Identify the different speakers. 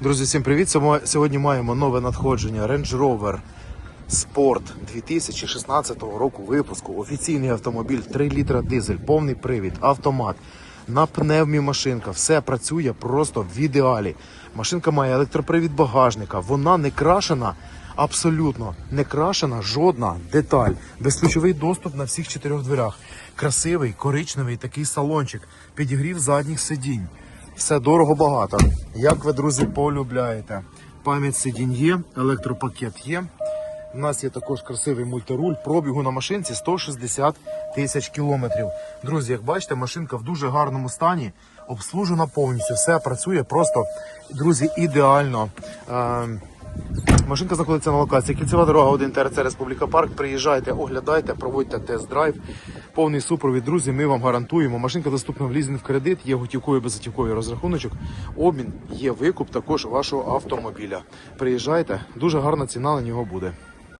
Speaker 1: Друзі, всім привіт! Сьогодні маємо нове надходження Range Rover Sport 2016 року випуску. Офіційний автомобіль 3 літра дизель, повний привід, автомат. На пневмі машинка, все працює просто в ідеалі. Машинка має електропривід багажника, вона не крашена, абсолютно не крашена жодна деталь. Безключовий доступ на всіх чотирьох дверях. Красивий коричневий такий салончик, підігрів задніх сидінь. Все дорого багато. Як ви, друзі, полюбляєте. Пам'ять сидінь є, електропакет є. У нас є також красивий мультируль. Пробігу на машинці 160 тисяч кілометрів. Друзі, як бачите, машинка в дуже гарному стані, обслужена повністю. Все працює просто, друзі, ідеально. Машинка знаходиться на локації. Кільцева дорога 1 ТРЦ Республіка Парк. Приїжджайте, оглядайте, проводьте тест-драйв. Повний супровід, друзі. Ми вам гарантуємо. Машинка доступна в лізинг в кредит, є готівковий безготівковий розрахуночок. Обмін є викуп також вашого автомобіля. Приїжджайте, дуже гарна ціна на нього буде.